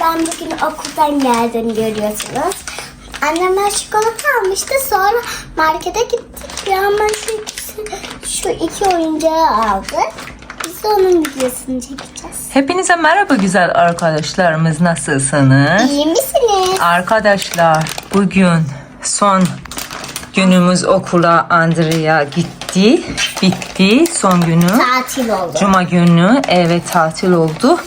ben bugün okuldan geldim görüyorsunuz. Annemler çikolata almıştı. Sonra markete gittik. Bir şu iki oyuncağı aldık. Biz de onun videosunu çekeceğiz. Hepinize merhaba güzel arkadaşlarımız nasılsınız? İyi misiniz? Arkadaşlar bugün son günümüz okula Andrea gitti. Bitti son günü. Tatil oldu. Cuma günü evet tatil oldu.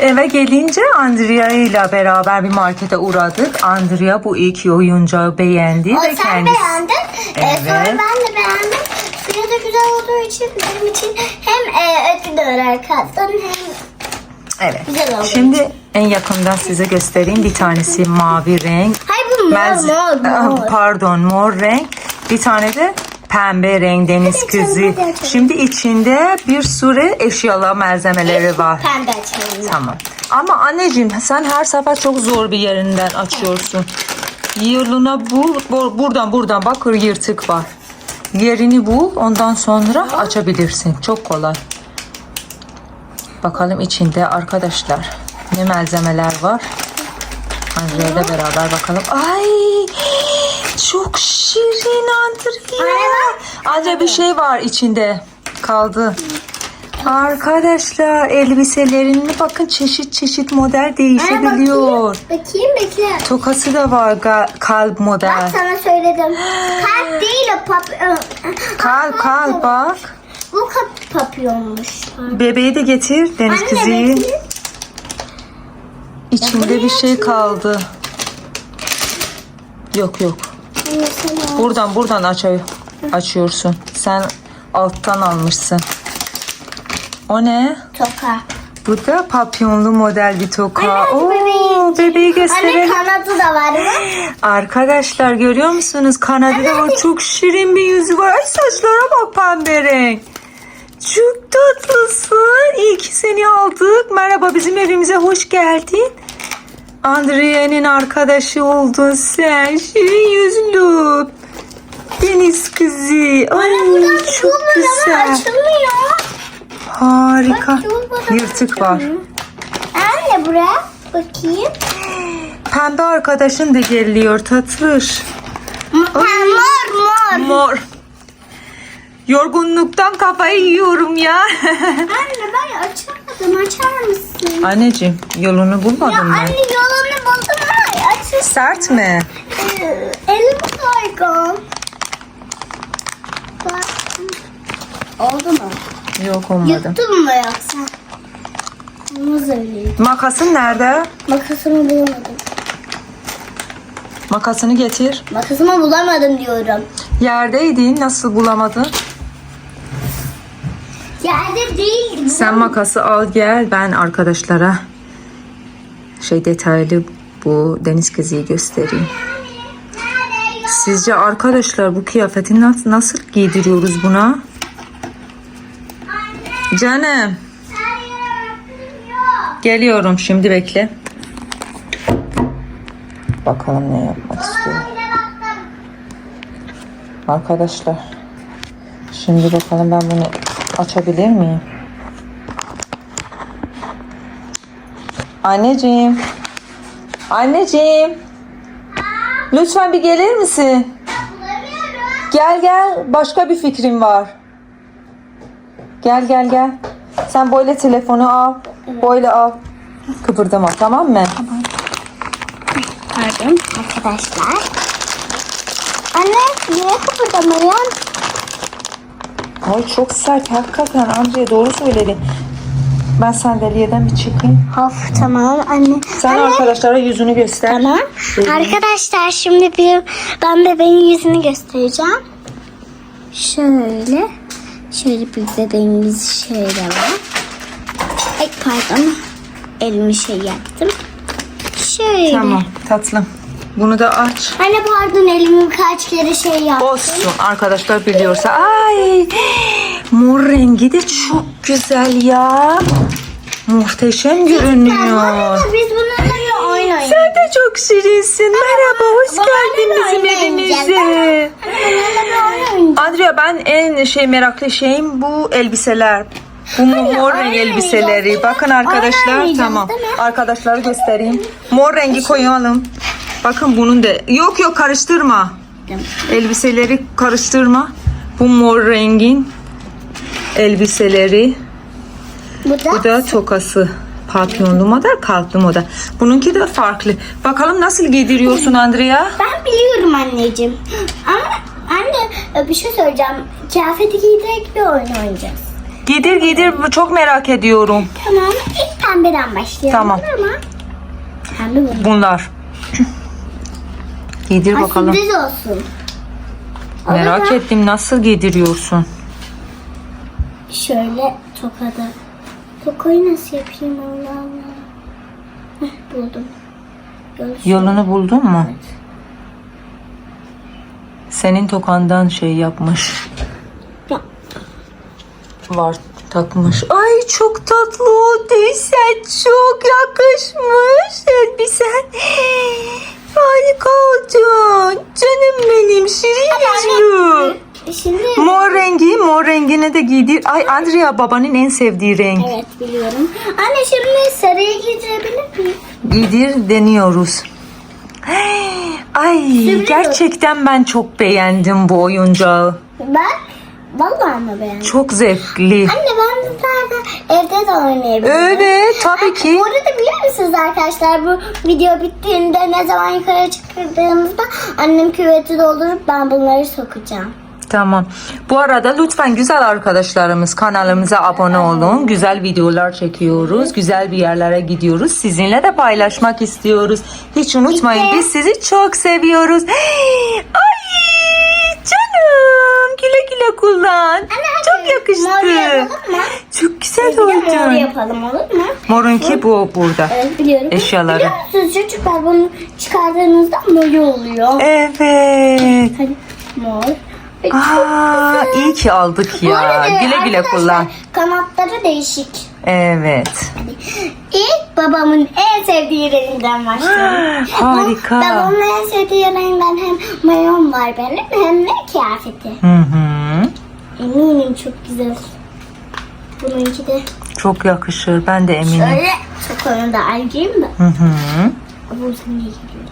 Eve gelince Andrea ile beraber bir markete uğradık. Andrea bu iki oyuncağı beğendi O ve sen kendisi beğendin. Ee, sonra Evet. ben de beğendim. Suyu da güzel olduğu için benim için hem e, ödül olarak kattın hem Evet. Güzel oldu. Şimdi en yakından size göstereyim. Bir tanesi mavi renk. Hayır bu mor Mez- mor mor. Pardon mor renk. Bir tane de pembe renk deniz kızı. Şimdi içinde bir sürü eşyalar malzemeleri var. Pembe açalım. Tamam. Ama anneciğim sen her sefer çok zor bir yerinden açıyorsun. Yılına bul. bu- Buradan buradan bak yırtık var. Yerini bul ondan sonra açabilirsin. Çok kolay. Bakalım içinde arkadaşlar ne malzemeler var. Andrea ile beraber bakalım. Ay çok şirin Andrea. Andrea bir şey var içinde. Kaldı. Arkadaşlar elbiselerini bakın çeşit çeşit model değişebiliyor. Bakayım bekle. Tokası da var kalp model. Bak sana söyledim. Kalp değil o pap... Kalp kalp bak. Bu kap papyonmuş. Bebeği de getir deniz Anne kızı. bekle. İçinde bir şey kaldı. Yok yok. Buradan buradan aç açıyorsun. Sen alttan almışsın. O ne? Toka. Bu da papyonlu model bir toka. Anne, Oo, bebeği. bebeği Anne gösterelim. kanadı da var mı? Arkadaşlar görüyor musunuz? Kanadı da var. Çok şirin bir yüzü var. Ay saçlara bak pembe renk. Çok tatlısın. İyi ki seni aldık. Merhaba bizim evimize hoş geldin. Andrea'nın arkadaşı oldun sen. Şirin yüzlü. Deniz kızı. Ay Buradan çok güzel. açılmıyor. Harika. Bak, Yırtık var. Anne buraya bakayım. Pembe arkadaşın da geliyor tatlış. Mor mor. Mor. Yorgunluktan kafayı yiyorum ya. Anne ben açamadım. Açar mısın? Anneciğim yolunu bulmadın Ya mı? anne yolunu buldum ama açır. Sert mi? Ee, Elim kaygan. Oldu mu? Yok olmadı. Yıktın mı yoksa? Olmaz öyle. Makasın nerede? Makasımı bulamadım. Makasını getir. Makasımı bulamadım diyorum. Yerdeydin nasıl bulamadın? Yerde değil. Sen makası al gel ben arkadaşlara şey detaylı bu deniz kızıyı göstereyim. Sizce arkadaşlar bu kıyafeti nasıl, nasıl giydiriyoruz buna? Canım. Geliyorum şimdi bekle. Bakalım ne yapmak istiyor. Arkadaşlar. Şimdi bakalım ben bunu açabilir miyim? Anneciğim. Anneciğim. Lütfen bir gelir misin? Gel gel. Başka bir fikrim var. Gel gel gel. Sen böyle telefonu al. Böyle al. Kıpırdama tamam mı? Pardon arkadaşlar. Anne niye kıpırdamıyorsun? Ay çok sert hakikaten Amcaya doğru söyledin. Ben sandalyeden bir çıkayım. Of tamam anne. Sen anne. arkadaşlara yüzünü göster. Tamam. Arkadaşlar şimdi bir ben bebeğin yüzünü göstereceğim. Şöyle. Şöyle bir bebeğimiz şöyle var. Ay pardon. Elimi şey yaptım. Şöyle. Tamam tatlım. Bunu da aç. Anne pardon elimi kaç kere şey yaptım. Olsun arkadaşlar biliyorsa. Ay mor rengi de çok güzel ya. Muhteşem görünüyor. Biz bunlarla oyun oynayacağız. Sen de çok şirinsin. Merhaba hoş geldin bizim evimize. Andrea ben en şey meraklı şeyim bu elbiseler. Bu mor renk oynamayacağız elbiseleri. Bakın arkadaşlar tamam. Arkadaşları göstereyim. Mor rengi koyalım. Bakın bunun da yok yok karıştırma. Elbiseleri karıştırma. Bu mor rengin elbiseleri. Bu da, Bu da tokası. Papyonlu model, kalpli model. Bununki de farklı. Bakalım nasıl giydiriyorsun Andrea? ben biliyorum anneciğim. Ama anne bir şey söyleyeceğim. Kıyafeti giydirerek bir oyun oynayacağız. Giydir giydir çok merak ediyorum. Tamam. İlk pembeden başlayalım. Tamam. Ama pembe. Bunlar. Giydir Ha, bakalım. sürpriz olsun. Merak mu? ettim nasıl giydiriyorsun? Şöyle tokada. Tokayı nasıl yapayım Allah Allah. Heh, buldum. Şu- Yolunu buldun mu? Senin tokandan şey yapmış. Ya, Var takmış. Ay çok tatlı oldu. Sen çok yakışmış elbisen. Harika oldun. Canım benim şirincim. Şimdi Mor rengi, mor rengine de giydir. Ay Andrea babanın en sevdiği renk. evet biliyorum. Anne şimdi sarıya giydirebilir miyim? Giydir deniyoruz. Ay gerçekten ben çok beğendim bu oyuncağı. Ben vallahi mı beğendim? Çok zevkli. Anne ben bunlarla evde de oynayabilirim. Evet tabii ki. Bu arada biliyor musunuz arkadaşlar bu video bittiğinde ne zaman yukarı çıkardığımızda annem küveti doldurup ben bunları sokacağım. Tamam. Bu arada lütfen güzel arkadaşlarımız kanalımıza abone olun. Güzel videolar çekiyoruz. Güzel bir yerlere gidiyoruz. Sizinle de paylaşmak istiyoruz. Hiç unutmayın biz sizi çok seviyoruz. Ay. Güle güle kullan. çok Mor yakıştı. yapalım mı? Çok güzel Bir de mor yapalım olur mu? Morunki bu burada. Evet biliyorum. Eşyaları. Biliyor musunuz çocuklar bunu çıkardığınızda mor oluyor. Evet. Hadi mor. Ve Aa, iyi ki aldık Bu ya. arada Güle güle arkadaşlar, kullan. Kanatları değişik. Evet. İlk babamın en sevdiği renginden başlıyorum. Harika. Babamın en sevdiği renginden hem mayon var benim hem de kıyafeti. Hı hı. Eminim çok güzel. Bununki de Çok yakışır. Ben de eminim. şöyle çok onu da ayrıyım da. Hı hı. Bu sen ne geliyor?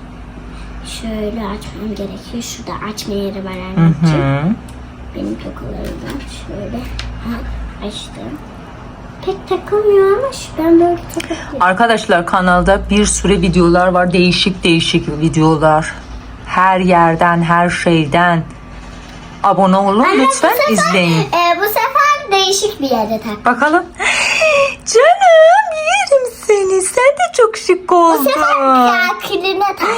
Şöyle açmam gerekiyor. Şurada açma yeri var Hı anneciğim. hı. Benim tokalarımdan şöyle ha, açtım. Pek takılmıyor ama şu- ben böyle takıyorum. Arkadaşlar kanalda bir sürü videolar var. Değişik değişik videolar. Her yerden, her şeyden. Abone olun lütfen izleyin. E, bu sefer değişik bir yere tak. Bakalım. Canım yerim seni. Sen de çok şık Bu sefer oldun. kıyafetine tak.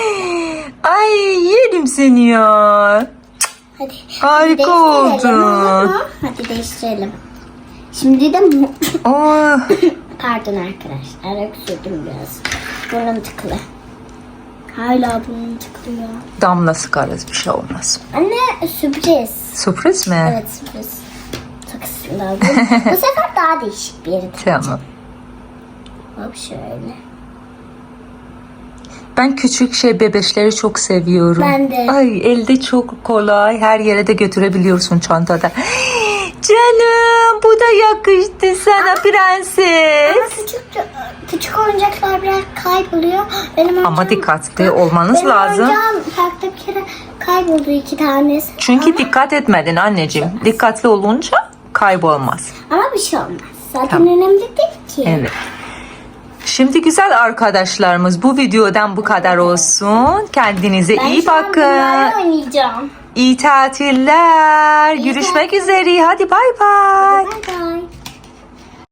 Ay yerim seni ya. Hadi. Harika değiştirelim, oldun. mu? Hadi değiştirelim. Şimdi de mu- Oh. pardon arkadaşlar öksürdüm biraz. Burnum tıkılı. Hala burnum tıkılı ya. Damla sıkarız bir şey olmaz. Anne sürpriz. Sürpriz mi? Evet sürpriz. Takısın lazım. Bu sefer daha değişik bir yere. Tamam. Hop şöyle. Ben küçük şey bebeşleri çok seviyorum. Ben de. Ay elde çok kolay. Her yere de götürebiliyorsun çantada. Canım bu da yakıştı sana prenses. Ama küçük küçük oyuncaklar biraz kayboluyor. Benim Ama dikkatli olmanız Benim lazım. oyuncağım farklı bir kere kayboldu iki tanesi. Çünkü ama, dikkat etmedin anneciğim. Dikkatli olunca kaybolmaz. ama bir şey olmaz. Zaten Tamam. önemli değil ki. Evet. Şimdi güzel arkadaşlarımız bu videodan bu kadar olsun. Kendinize Ben iyi bakın. bunlarla oynayacağım. İyi tatiller. Görüşmek üzere. Hadi bay bay. Bye bye.